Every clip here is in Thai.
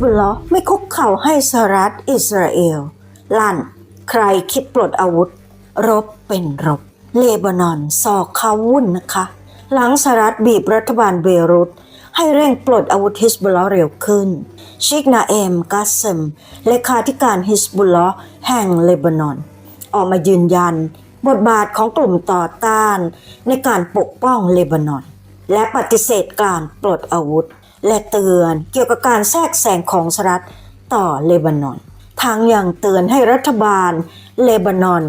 บุลลอห์ไม่คุกเข่าให้สหรัฐอิสราเอล ลั่น ใครคิดปลดอาวุธ รบเป็นรบ เลบานอนสอกเขาวุ่นนะคะ หลังสหรัฐบีบรัฐบาลเบรุตให้เร่งปลดอาวุธฮิสบุลลอห์เร็วขึ้น ชิกนาเอมกัสเซมเลขาธิการฮิสบุลลอห์แห่งเลบานอน ออกมายืนยัน บทบาทของกลุ่มต่อต้าน ในการปกป้องเลบานอน และปฏิเสธการปลดอาวุธ และเตือนเกี่ยวกับการแทรกแซงของสหรัฐต่อเลบานอน ทางอยังเตือนให้รัฐบาลเลบานอน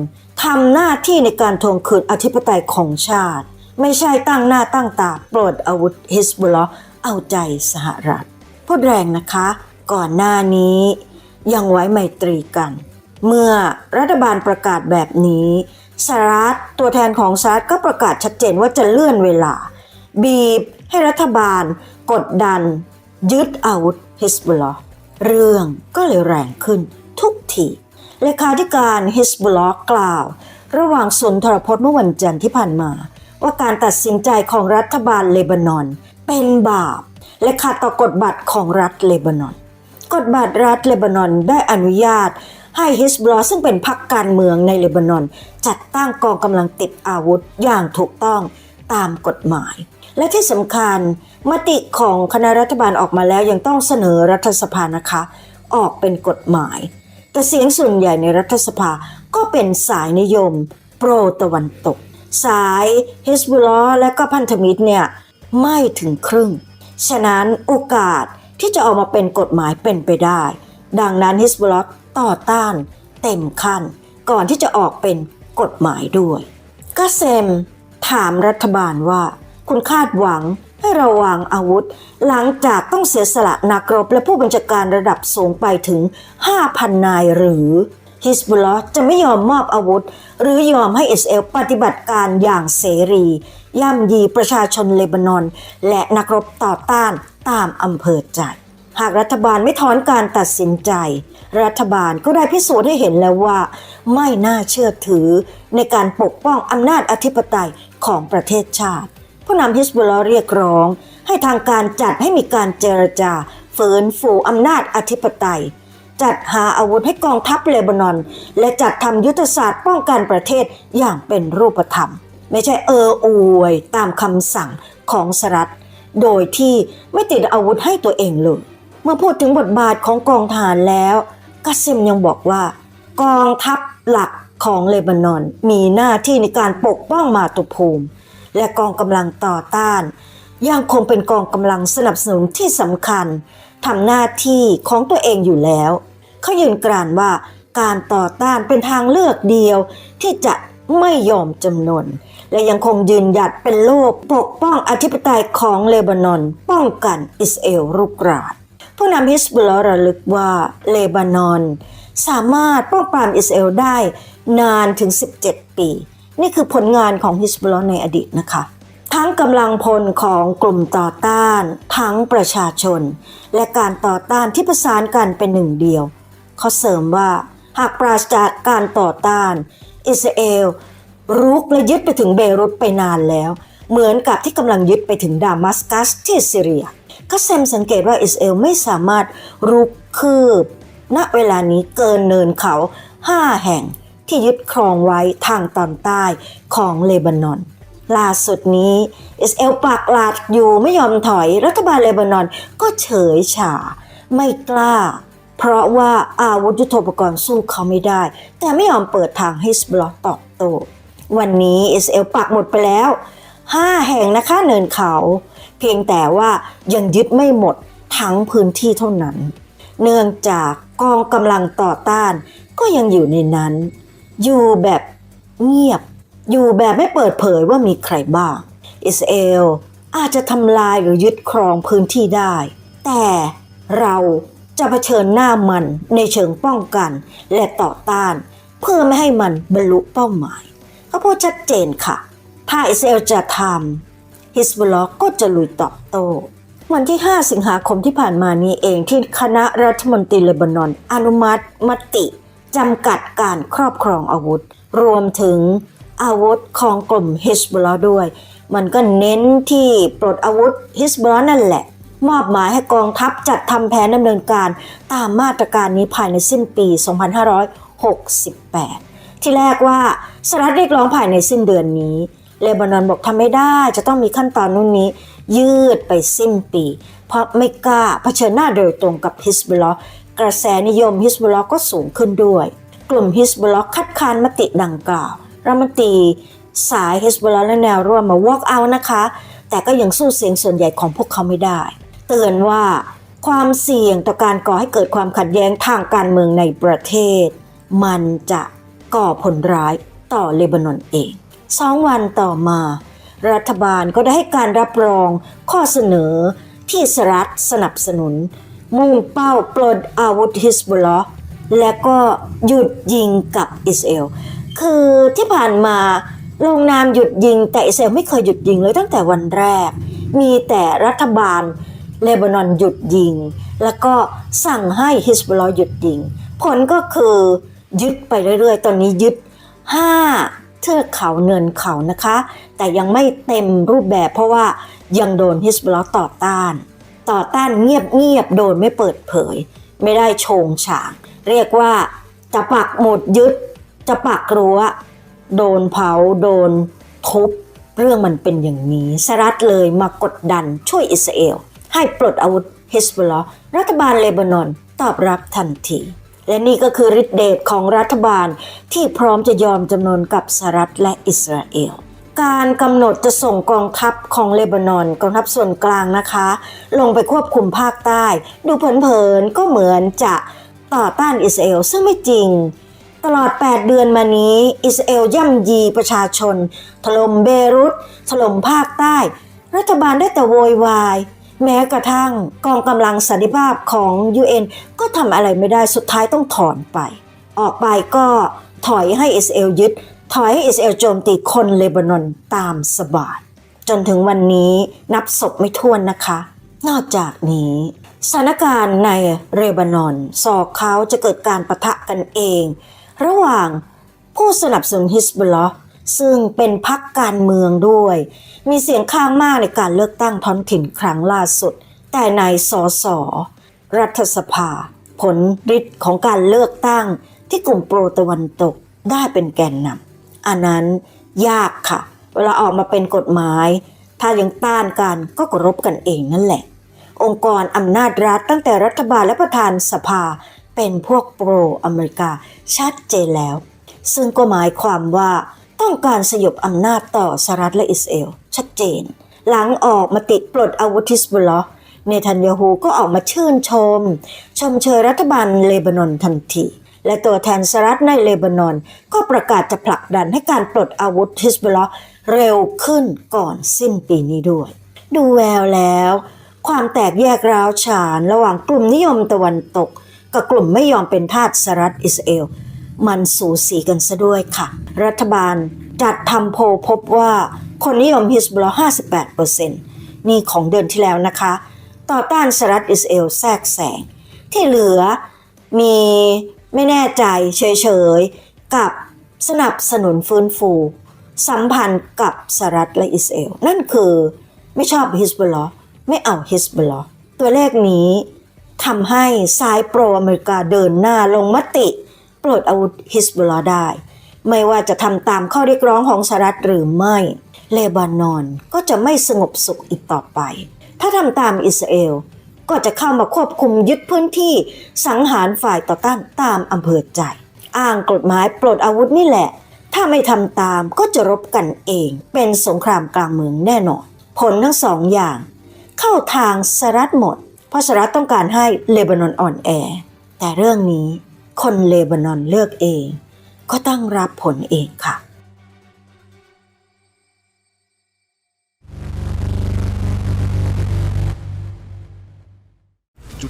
ทำหน้าที่ในการทวงคืนอธิปไตยของชาติ ไม่ใช่ตั้งหน้าตั้งตาปลดอาวุธฮิสบุลลอห์เอาใจสหรัฐพูดแรงนะคะ ก่อนหน้านี้ยังไว้ไมตรีกัน เมื่อรัฐบาลประกาศแบบนี้สหรัฐตัวแทนของสหรัฐก็ประกาศชัดเจนว่าจะเลื่อนเวลา บีบ ให้รัฐบาลกดดัน ยึดอาวุธฮิสบุลลอห์เรื่องก็เลยแรงขึ้นทุกทีเลขาธิการฮิสบุลลอห์กล่าว ระหว่างสนทรพจน์เมื่อวันจันทร์ที่ผ่านมา ว่าการตัดสินใจของรัฐบาลเลบานอน เป็นบาป และขัดต่อกฎบัตรของรัฐเลบานอน กฎบัตรรัฐเลบานอนได้อนุญาตให้ฮิสบลอห์ซึ่งเป็นพรรคการเมืองในเลบานอน จัดตั้งกองกำลังติดอาวุธอย่างถูกต้องตามกฎหมาย และที่สำคัญมติของคณะรัฐบาลออกมาแล้วยังต้องเสนอรัฐสภานะคะ ออกเป็นกฎหมาย แต่เสียงส่วนใหญ่ในรัฐสภาก็เป็นสายนิยม โปรตะวันตก สายฮิสบุลลอห์และก็พันธมิตรเนี่ยไม่ถึงครึ่ง ฉะนั้นโอกาสที่จะออกมาเป็นกฎหมายเป็นไปได้ ดังนั้นฮิสบุลลอห์ต่อต้านเต็มขั้น ก่อนที่จะออกเป็นกฎหมายด้วยกาเซมถามรัฐบาลว่า คุณคาดหวังให้เราวางอาวุธ หลังจากต้องเสียสละนักรบและผู้บัญชาการระดับสูงไปถึง 5,000 นายหรือฮิสบุลลอห์จะไม่ยอมมอบอาวุธ หรือยอมให้อิสราเอลปฏิบัติการอย่างเสรี ย่ำยีประชาชนเลบานอน และนักรบต่อต้านตามอำเภอใจ หากรัฐบาลไม่ถอนการตัดสินใจ รัฐบาลก็ได้พิสูจน์ให้เห็นแล้วว่า ไม่น่าเชื่อถือในการปกป้องอำนาจอธิปไตยของประเทศชาติ ผู้นำฮิสบุลลอเรียกร้อง ให้ทางการจัดให้มีการเจรจาฟื้นฟูอำนาจอธิปไตย จัดหาอาวุธให้กองทัพเลบานอน และจัดทำยุทธศาสตร์ป้องกันประเทศอย่างเป็นรูปธรรม ไม่ใช่เอออวยตามคำสั่งของสหรัฐ โดยที่ไม่ติดอาวุธให้ตัวเองเลย เมื่อพูดถึงบทบาทของกองทหารแล้วกาซิมยังบอกว่า กองทัพหลักของเลบานอนมีหน้าที่ในการปกป้องมาตุภูมิ และกองกำลังต่อต้าน ยังคงเป็นกองกำลังสนับสนุนที่สำคัญทำหน้าที่ของตัวเองอยู่แล้วเขายืนกรานว่าการต่อต้านเป็นทางเลือกเดียวที่จะไม่ยอมจำนน และยังคงยืนหยัดเป็นโลกปกป้องอธิปไตยของเลบานอน ป้องกันอิสราเอลรุกรานผู้นำฮิสบุลระลึกว่าเลบานอน สามารถป้องปรามอิสราเอลได้นานถึง 17 ปี นี่คือผลงานของฮิสบุลลอในอดีตนะคะ ทั้งกำลังพลของกลุ่มต่อต้าน ทั้งประชาชน และการต่อต้านที่ประสานกันเป็นหนึ่งเดียว เขาเสริมว่าหากปราศจากการต่อต้าน อิสราเอลรุกและยึดไปถึงเบรุตไปนานแล้ว เหมือนกับที่กำลังยึดไปถึงดามัสกัสที่ซีเรียก็เซมสังเกตว่าอิสราเอลไม่สามารถรุกคืบ ณเวลานี้เกินเนินเขาห้าแห่ง ที่ยึดครองไว้ทางตอนใต้ของเลบานอนล่าสุดนี้อิสเอลปักหลักอยู่ไม่ยอมถอยรัฐบาลเลบานอนก็เฉยชาไม่กล้า เพราะว่าอาวุธยุทโธปกรณ์สู้เขาไม่ได้ แต่ไม่ยอมเปิดทางให้สบลอตอบโต้วันนี้อิสเอลปักหมดไปแล้ว 5 แห่งนะคะเนินเขา เพียงแต่ว่ายังยึดไม่หมดทั้งพื้นที่เท่านั้น เนื่องจากกองกำลังต่อต้านก็ยังอยู่ในนั้น อยู่แบบเงียบ อยู่แบบไม่เปิดเผยว่ามีใครบ้าง อิสราเอลอาจจะทำลายหรือยึดครองพื้นที่ได้ แต่เราจะเผชิญหน้ามันในเชิงป้องกัน และต่อต้าน เพื่อไม่ให้มันบรรลุเป้าหมายเขาพูดชัดเจนค่ะ ถ้าอิสราเอลจะทำฮิสบุลอก็จะลุยตอบโต้วันที่ 5 สิงหาคมที่ผ่านมานี้เองที่คณะรัฐมนตรีเลบานอน อนุมัติมติ จำกัดการครอบครองอาวุธ รวมถึงอาวุธของกลุ่มฮิสบุลลอห์ด้วย มันก็เน้นที่ปลดอาวุธฮิสบุลลอห์นั่นแหละ มอบหมายให้กองทัพจัดทำแผนดำเนินการตามมาตรการนี้ภายในสิ้นปี 2568 ที่แรกว่าสหรัฐเรียกร้องภายในสิ้นเดือนนี้เลบานอนบอกทำไม่ได้จะต้องมีขั้นตอนนู่นนี้ยืดไปสิ้นปี เพราะไม่กล้าเผชิญหน้าโดยตรงกับฮิสบุลลอห์ กระแสนิยมฮิสบุลลอก็สูงขึ้นด้วย กลุ่มฮิสบุลลอคัดค้านมติดังกล่าวรัฐมนตรีสายฮิสบุลลอและแนวร่วมมา walk out นะคะ แต่ก็ยังสู้เสียงส่วนใหญ่ของพวกเขาไม่ได้ เตือนว่าความเสี่ยงต่อการก่อให้เกิดความขัดแย้งทางการเมืองในประเทศ มันจะก่อผลร้ายต่อเลบานอนเองสองวันต่อมา รัฐบาลก็ได้ให้การรับรองข้อเสนอที่สหรัฐสนับสนุน มุ่งเป้าปลดอาวุธฮิสบุลลอและก็หยุดยิงกับอิสเอล คือที่ผ่านมาลงนามหยุดยิง แต่อิสเอลไม่เคยหยุดยิงเลยตั้งแต่วันแรก มีแต่รัฐบาลเลบานอนหยุดยิง แล้วก็สั่งให้ฮิสบุลลอห์หยุดยิง ผลก็คือยึดไปเรื่อยๆ ตอนนี้ยึด 5 เทือกเขาเนินเขานะคะ แต่ยังไม่เต็มรูปแบบเพราะว่ายังโดนฮิสบุลลอต่อต้าน ต่อต้านเงียบๆโดนไม่เปิดเผย ไม่ได้โชงฉาง เรียกว่าจะปักหมุดยึด จะปักรั้วโดนเผาโดนทุบเรื่องมันเป็นอย่างนี้สหรัฐเลยมากดดันช่วยอิสราเอล ให้ปลดอาวุธฮิสบุลอรัฐบาลเลบานอนตอบรับทันที และนี่ก็คือฤทธิเดชของรัฐบาลที่พร้อมจะยอมจำนนกับสหรัฐและอิสราเอล การกำหนดจะส่งกองทัพของเลบานอนกองทัพส่วนกลางนะคะ ลงไปควบคุมภาคใต้ ดูเผินๆก็เหมือนจะต่อต้านอิสราเอลซึ่งไม่จริง ตลอด 8 เดือนมานี้ อิสราเอลย่ำยีประชาชน ถล่มเบรุตถล่มภาคใต้ รัฐบาลได้แต่โวยวาย แม้กระทั่งกองกำลังสันติภาพของ UN ก็ทำอะไรไม่ได้สุดท้ายต้องถอนไป ออกไปก็ถอยให้อิสราเอลยึด ถอยให้อิสราเอลโจมตีคนเลบานอนตามสบายจนถึงวันนี้นับศพไม่ถ้วนนะคะ นอกจากนี้สถานการณ์ในเลบานอนสอกเขาจะเกิดการประทะกันเอง ระหว่างผู้สนับสนุนฮิสบุลลอซึ่งเป็นพรรคการเมืองด้วย มีเสียงข้างมากในการเลือกตั้งท้องถิ่นครั้งล่าสุด แต่ในสสรัฐสภา ผลฤทธิ์ของการเลือกตั้งที่กลุ่มโปรตะวันตกได้เป็นแกนนำ อันนั้นยากค่ะ เวลาออกมาเป็นกฎหมาย ถ้ายังต้านกันก็กรบกันเองนั่นแหละ องค์กรอำนาจรัฐตั้งแต่รัฐบาลและประธานสภาเป็นพวกโปรอเมริกาชัดเจนแล้ว ซึ่งก็หมายความว่าต้องการสยบอำนาจต่อสหรัฐและอิสราเอลชัดเจน หลังออกมาติดปลดอาวุธฮิสบุลลอห์เนทันยาฮูก็ออกมาชื่นชม ชมเชยรัฐบาลเลบานอนทันที และตัวแทนสหรัฐในเลบานอน ก็ประกาศจะผลักดันให้การปลดอาวุธฮิสบลอห์เร็วขึ้นก่อนสิ้นปีนี้ด้วย ดูแววแล้ว ความแตกแยกร้าวฉานระหว่างกลุ่มนิยมตะวันตก กับกลุ่มไม่ยอมเป็นทาสสหรัฐอิสราเอลมันสูสีกันซะด้วยค่ะ รัฐบาลจัดทำโพลพบว่าคนนิยมฮิสบลอห์58%นี่ของเดือนที่แล้วนะคะ ต่อต้านสหรัฐอิสราเอลแทรกแซงที่เหลือมี ไม่แน่ใจเฉยๆ กับสนับสนุนฟื้นฟู สัมพันธ์กับสหรัฐและอิสราเอลนั่นคือไม่ชอบฮิสบุลลอห์ไม่เอาฮิสบุลลอห์ตัวเลขนี้ทำให้ซ้ายโปรอเมริกาเดินหน้าลงมติ ปลดอาวุธฮิสบุลลอห์ได้ ไม่ว่าจะทำตามข้อเรียกร้องของสหรัฐหรือไม่ เลบานอนก็จะไม่สงบสุขอีกต่อไป ถ้าทำตามอิสราเอล ก็จะเข้ามาควบคุมยึดพื้นที่สังหารฝ่ายต่อต้านตามอำเภอใจ อ้างกฎหมายปลดอาวุธนี่แหละ ถ้าไม่ทำตามก็จะรบกันเอง เป็นสงครามกลางเมืองแน่นอน ผลทั้งสองอย่าง เข้าทางสหรัฐหมด เพราะสหรัฐต้องการให้เลบานอนอ่อนแอ แต่เรื่องนี้คนเลบานอนเลือกเอง ก็ต้องรับผลเองค่ะ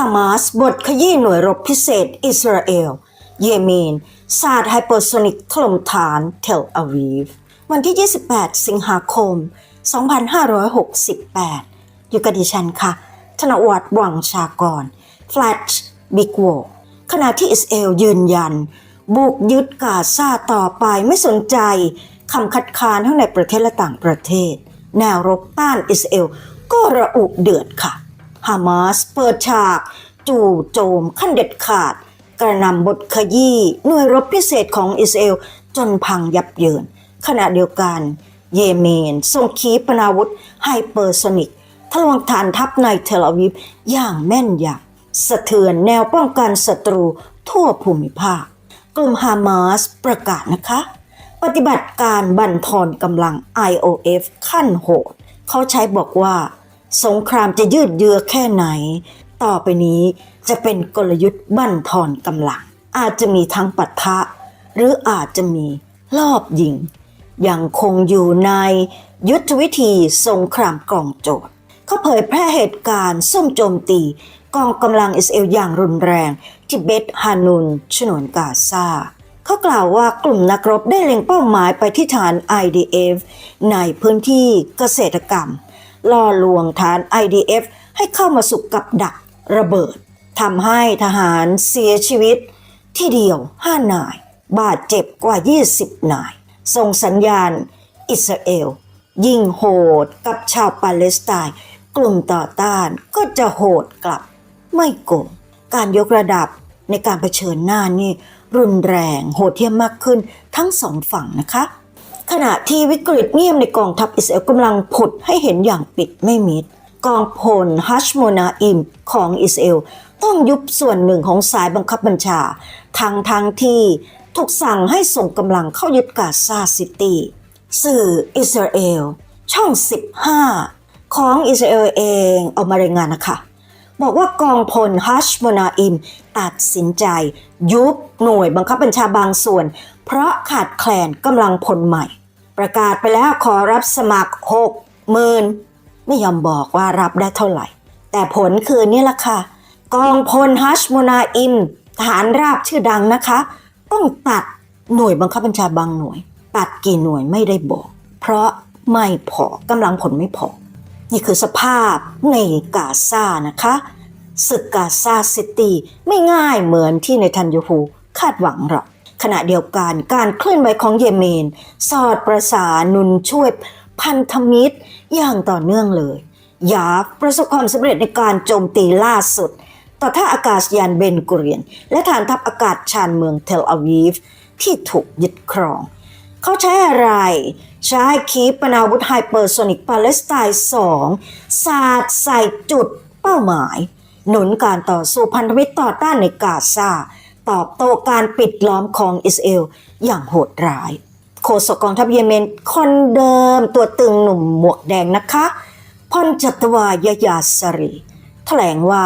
ฮามาสบทขยี้หน่วยรบพิเศษอิสราเอล เยเมนสาดไฮเปอร์โซนิกถล่มฐานเทลอาวีฟ วันที่ 28 สิงหาคม 2568 อยู่กับดิฉันค่ะ ธนวัฒน์วังชากรแฟลชบิ๊กโวขณะที่อิสราเอลยืนยัน บุกยึดกาซาต่อไปไม่สนใจคำคัดค้านทั้งในประเทศและต่างประเทศ แนวรบต้านอิสราเอลก็ระอุเดือดค่ะ ฮามาสเปิดฉาก จู่โจมขั้นเด็ดขาด กระนำบทขยี้หน่วยรบพิเศษของอิสราเอลจนพังยับเยิน ขณะเดียวกัน เยเมนส่งขีปนาวุธไฮเปอร์โซนิกทะลวงฐานทัพในเทลอาวิฟอย่างแม่นยำสะเทือนแนวป้องกันศัตรูทั่วภูมิภาค กลุ่มฮามาสประกาศนะคะ ปฏิบัติการบั่นทอนกำลัง IOF ขั้นโหด เขาใช้บอกว่า สงครามจะยืดเยื้อแค่ไหน ต่อไปนี้จะเป็นกลยุทธ์บั่นทอนกำลัง อาจจะมีทั้งปะทะ หรืออาจจะมีลอบยิง ยังคงอยู่ในยุทธวิธีสงครามกล่องโจทย์เขาเผยแพร่เหตุการณ์ส้มโจมตี กองกำลังอิสราเอลอย่างรุนแรงที่เบตฮานุนฉนวนกาซาเขากล่าวว่ากลุ่มนักรบได้เล็งเป้าหมายไปที่ฐาน IDF ในพื้นที่เกษตรกรรม ล่อลวงฐาน IDF ให้เข้ามาสุกกับดักระเบิดทำให้ทหารเสียชีวิต ที่เดียว 5 นาย บาดเจ็บกว่า 20 นาย ส่งสัญญาณ อิสราเอล ยิ่งโหดกับชาวปาเลสไตน์กลุ่มต่อต้านก็จะโหดกลับ ไม่โกงการยกระดับในการเผชิญหน้านี่รุนแรงโหดเหี้ยมมากขึ้นทั้งสองฝั่งนะคะ ขณะที่วิกฤตเงียบในกองทัพอิสราเอลกำลังผุดให้เห็นอย่างปิดไม่มิด กองพลฮัชโมนาอิมของอิสราเอลต้องยุบส่วนหนึ่งของสายบังคับบัญชาทางทางที่ถูกสั่งให้ส่งกำลังเข้ายึดกาซาซิตี้สื่ออิสราเอล ช่อง 15 ของอิสราเอลเองออกมารายงานนะคะ บอกว่ากองพลฮัชโมนาอิมตัดสินใจ ยุบหน่วยบังคับบัญชาบางส่วน เพราะขาดแคลนกำลังพลใหม่ ประกาศไปแล้วขอรับสมัคร6 0,000ื่นไม่ยอมบอกว่ารับได้เท่าไหร่ แต่ผลคือนี่แหละค่ะ กองพลฮัชโมนาอิมทหารราบชื่อดังนะคะ ต้องตัดหน่วยบังคับบัญชาบางหน่วย ตัดกี่หน่วยไม่ได้บอก เพราะไม่พอกำลังผลไม่พอ นี่คือสภาพในกาซานะคะศึกกาซาซิตี้ไม่ง่ายเหมือนที่ในทันยูฮูคาดหวังหรอก ขณะเดียวกันการเคลื่อนไหวของเยเมน สอดประสานหนุนช่วยพันธมิตรอย่างต่อเนื่องเลย ยาฟประสบความสำเร็จในการโจมตีล่าสุด ต่อท่าอากาศยานเบนกุเรียน และฐานทัพอากาศชานเมืองเทลอาวีฟที่ถูกยึดครอง เขาใช้อะไร ใช้ขีปนาวุธไฮเปอร์โซนิกปาเลสไตน์2สาดใส่จุดเป้าหมาย หนุนการต่อสู้พันธมิตรต่อต้านในกาซา ตอบโต้การปิดล้อมของอิสราเอลอย่างโหดร้าย โฆษกกองทัพเยเมนคนเดิมตัวตึงหนุ่มหมวกแดงนะคะพลจัตวายายาสรีแถลงว่า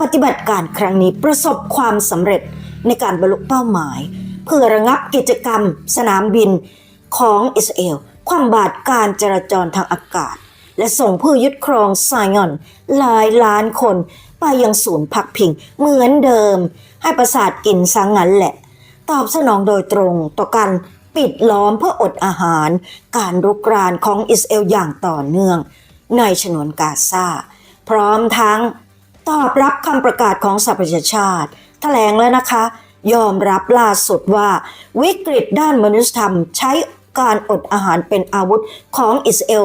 ปฏิบัติการครั้งนี้ประสบความสำเร็จในการบรรลุเป้าหมาย เพื่อระงับกิจกรรมสนามบินของอิสราเอลความบาดการจราจรทางอากาศ และส่งผู้ยึดครองไซงอนหลายล้านคนไปยังศูนย์พักพิงเหมือนเดิม ให้ประสาทกินสังงั้นแหละ ตอบสนองโดยตรงต่อการปิดล้อมเพื่ออดอาหาร การรุกรานของอิสราเอลอย่างต่อเนื่อง ในฉนวนกาซาพร้อมทั้งตอบรับคำประกาศของสหประชาชาติแถลงแล้วนะคะ ยอมรับล่าสุดว่าวิกฤตด้านมนุษยธรรมใช้การอดอาหารเป็นอาวุธของอิสราเอล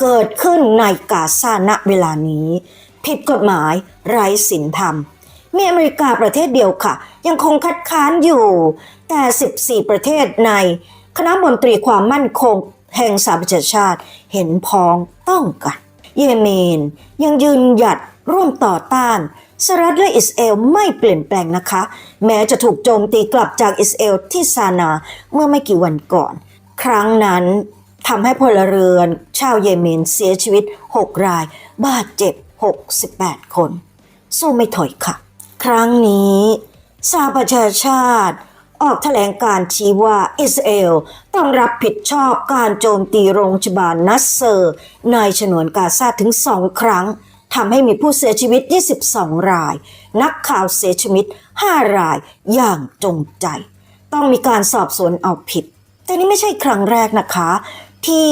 เกิดขึ้นในกาซาณเวลานี้ ผิดกฎหมายไร้ศีลธรรม มีอเมริกาประเทศเดียวค่ะ ยังคงคัดค้านอยู่ แต่ 14 ประเทศใน คณะมนตรีความมั่นคง แห่งสหประชาชาติเห็นพ้องต้องกัน เยเมน ยังยืนหยัดร่วมต่อต้านสหรัฐและอิสราเอลไม่เปลี่ยนแปลงนะคะ แม้จะถูกโจมตีกลับจากอิสราเอลที่ซานาเมื่อไม่กี่วันก่อน ครั้งนั้นทำให้พลเรือนชาวเยเมนเสียชีวิต 6 ราย บาดเจ็บ 68 คน สู้ไม่ถอยค่ะ ครั้งนี้สหประชาชาติ ออกแถลงการชี้ว่าอิสราเอลต้องรับผิดชอบการโจมตีโรงพยาบาลนัสเซอร์ ในฉนวนกาซาถึงสองครั้งทำให้มีผู้เสียชีวิต 22 ราย นักข่าวเสียชีวิต 5 รายอย่างจงใจ ต้องมีการสอบสวนเอาผิด แต่นี่ไม่ใช่ครั้งแรกนะคะ ที่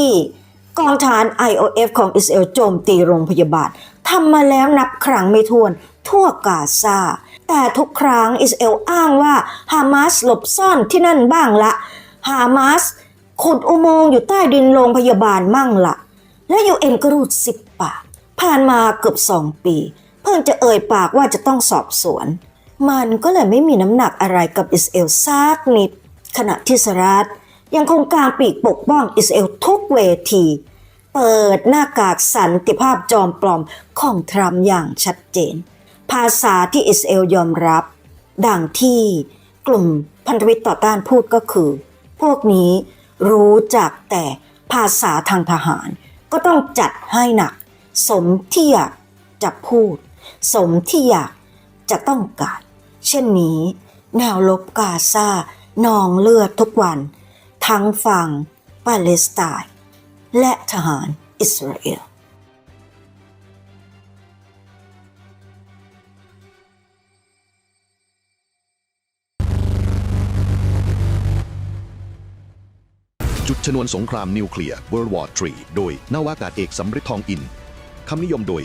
กองทหาร IOF ของอิสราเอลโจมตีโรงพยาบาล ทำมาแล้วนับครั้งไม่ถ้วนทั่วกาซา แต่ทุกครั้งอิสราเอลอ้างว่าฮามาสหลบซ่อนที่นั่นบ้างละฮามาสขุดอุโมงค์อยู่ใต้ดินโรงพยาบาลมั่งละและยูเอ็นก็รูดสิบปาก ผ่านมาเกือบสองปี เพิ่งจะเอ่ยปากว่าจะต้องสอบสวน มันก็เลยไม่มีน้ำหนักอะไรกับอิสราเอลซักนิด ขณะที่สหรัฐยังคงกลางปีกปกป้องอิสราเอลทุกเวที เปิดหน้ากากสันติภาพจอมปลอมของทรัมป์อย่างชัดเจน ภาษาที่อิสเอลยอมรับ ดังที่กลุ่มพันธมิตรต่อต้านพูดก็คือ พวกนี้รู้จักแต่ภาษาทางทหาร ก็ต้องจัดให้หนัก สมที่อยากจะพูด สมที่อยากจะต้องการ เช่นนี้ แนวลบกาซานองเลือดทุกวัน ทั้งฝั่งปาเลสไตน์ และทหารอิสราเอลจุดชนวนสงครามนิวเคลียร์ World War 3 โดยนาวากาศเอกสำริดทองอิน คำนิยมโดย